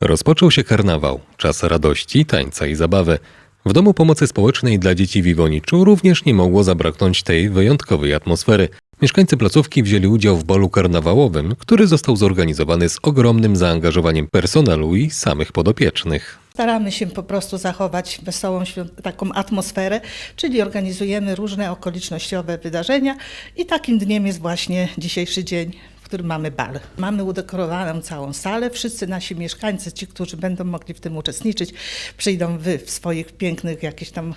Rozpoczął się karnawał, czas radości, tańca i zabawy. W Domu Pomocy Społecznej dla Dzieci w Iwoniczu również nie mogło zabraknąć tej wyjątkowej atmosfery. Mieszkańcy placówki wzięli udział w bolu karnawałowym, który został zorganizowany z ogromnym zaangażowaniem personelu i samych podopiecznych. Staramy się po prostu zachować wesołą taką atmosferę, czyli organizujemy różne okolicznościowe wydarzenia i takim dniem jest właśnie dzisiejszy dzień, w którym mamy bal. Mamy udekorowaną całą salę, wszyscy nasi mieszkańcy, ci, którzy będą mogli w tym uczestniczyć, przyjdą wy w swoich pięknych jakichś tam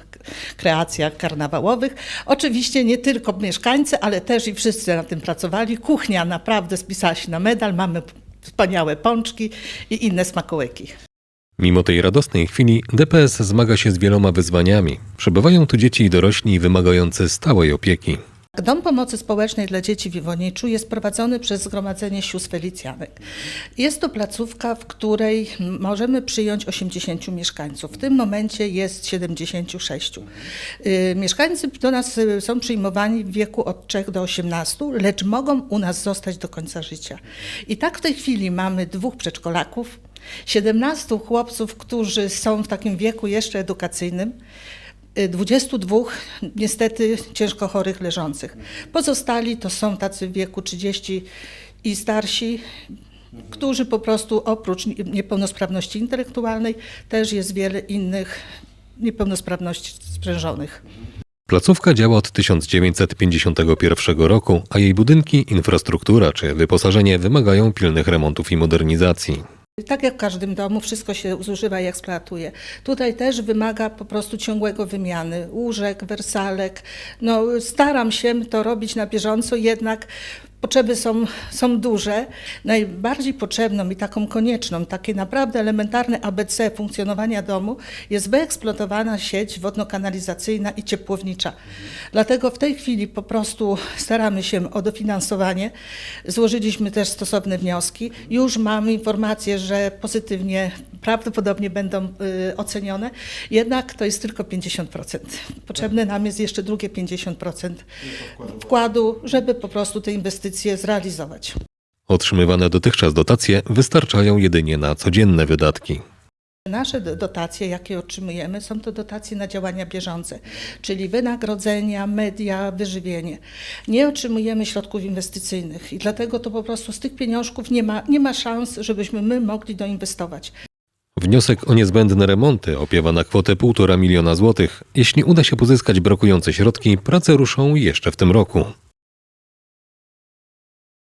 kreacjach karnawałowych. Oczywiście nie tylko mieszkańcy, ale też i wszyscy na tym pracowali. Kuchnia naprawdę spisała się na medal, mamy wspaniałe pączki i inne smakołyki. Mimo tej radosnej chwili DPS zmaga się z wieloma wyzwaniami. Przebywają tu dzieci i dorośli wymagający stałej opieki. Dom Pomocy Społecznej dla Dzieci w Iwoniczu jest prowadzony przez Zgromadzenie Sióstr Felicjanek. Jest to placówka, w której możemy przyjąć 80 mieszkańców. W tym momencie jest 76. Y, Mieszkańcy do nas y, są przyjmowani w wieku od 3 do 18, lecz mogą u nas zostać do końca życia. I tak w tej chwili mamy dwóch przedszkolaków, 17 chłopców, którzy są w takim wieku jeszcze edukacyjnym, 22 niestety ciężko chorych leżących. Pozostali to są tacy w wieku 30 i starsi, którzy po prostu oprócz nie- niepełnosprawności intelektualnej też jest wiele innych niepełnosprawności sprzężonych. Placówka działa od 1951 roku, a jej budynki, infrastruktura czy wyposażenie wymagają pilnych remontów i modernizacji. Tak jak w każdym domu, wszystko się zużywa i eksploatuje. Tutaj też wymaga po prostu ciągłego wymiany łóżek, wersalek. No, staram się to robić na bieżąco, jednak potrzeby są, są duże. Najbardziej potrzebną i taką konieczną, takie naprawdę elementarne ABC funkcjonowania domu jest wyeksploatowana sieć wodno-kanalizacyjna i ciepłownicza. Dlatego w tej chwili po prostu staramy się o dofinansowanie. Złożyliśmy też stosowne wnioski. Już mamy informację, że pozytywnie prawdopodobnie będą y, ocenione, jednak to jest tylko 50%. Potrzebne nam jest jeszcze drugie 50% wkładu, żeby po prostu te inwestycje zrealizować. Otrzymywane dotychczas dotacje wystarczają jedynie na codzienne wydatki. Nasze do- dotacje, jakie otrzymujemy, są to dotacje na działania bieżące, czyli wynagrodzenia, media, wyżywienie. Nie otrzymujemy środków inwestycyjnych i dlatego to po prostu z tych pieniążków nie ma, nie ma szans, żebyśmy my mogli doinwestować. Wniosek o niezbędne remonty opiewa na kwotę 1,5 miliona złotych. Jeśli uda się pozyskać brakujące środki, prace ruszą jeszcze w tym roku.